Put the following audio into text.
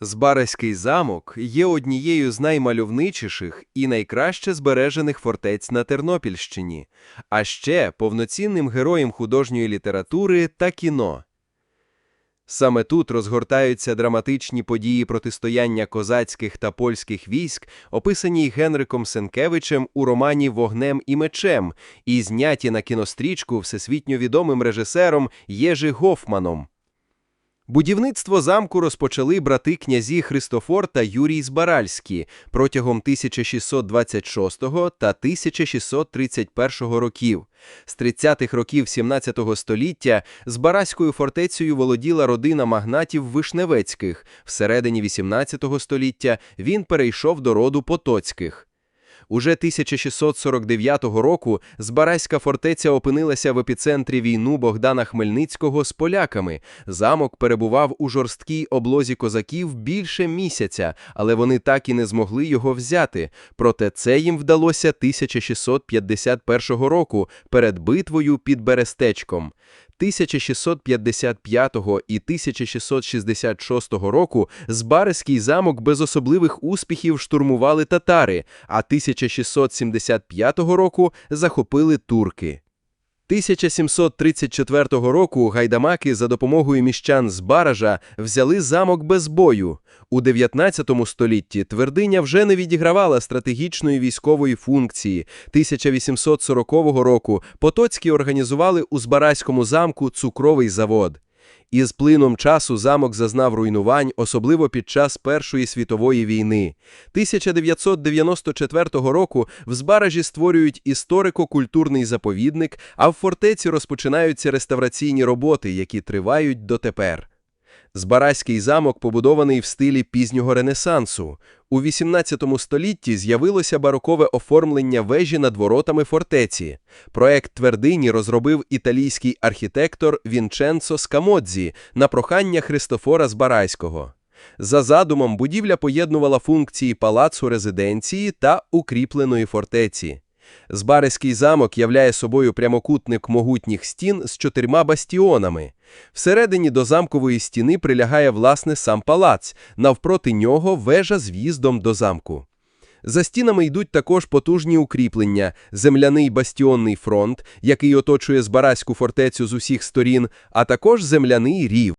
Збаразький замок є однією з наймальовничіших і найкраще збережених фортець на Тернопільщині, а ще повноцінним героєм художньої літератури та кіно. Саме тут розгортаються драматичні події протистояння козацьких та польських військ, описані Генриком Сенкевичем у романі «Вогнем і мечем» і зняті на кінострічку всесвітньо відомим режисером Єжи Гофманом. Будівництво замку розпочали брати князі Христофор та Юрій Збаральські протягом 1626 та 1631 років. З 30-х років 17 століття Збаразькою фортецею володіла родина магнатів Вишневецьких. Всередині 18 століття він перейшов до роду Потоцьких. Уже 1649 року Збаразька фортеця опинилася в епіцентрі війну Богдана Хмельницького з поляками. Замок перебував у жорсткій облозі козаків більше місяця, але вони так і не змогли його взяти. Проте це їм вдалося 1651 року перед битвою під Берестечком. 1655 і 1666 року Збариський замок без особливих успіхів штурмували татари, а 1675 року захопили турки. 1734 року гайдамаки за допомогою міщан з Баража взяли замок без бою. У 19 столітті твердиня вже не відігравала стратегічної військової функції. 1840 року Потоцькі організували у Збаразькому замку цукровий завод. Із плином часу замок зазнав руйнувань, особливо під час Першої світової війни. 1994 року в Збаражі створюють історико-культурний заповідник, а в фортеці розпочинаються реставраційні роботи, які тривають дотепер. Збаразький замок побудований в стилі пізнього ренесансу. У 18 столітті з'явилося барокове оформлення вежі над воротами фортеці. Проект твердині розробив італійський архітектор Вінченцо Скамодзі на прохання Христофора Збаразького. За задумом, будівля поєднувала функції палацу резиденції та укріпленої фортеці. Збаразький замок являє собою прямокутник могутніх стін з чотирма бастіонами. Всередині до замкової стіни прилягає власне сам палац, навпроти нього вежа з в'їздом до замку. За стінами йдуть також потужні укріплення, земляний бастіонний фронт, який оточує Збаразьку фортецю з усіх сторін, а також земляний рів.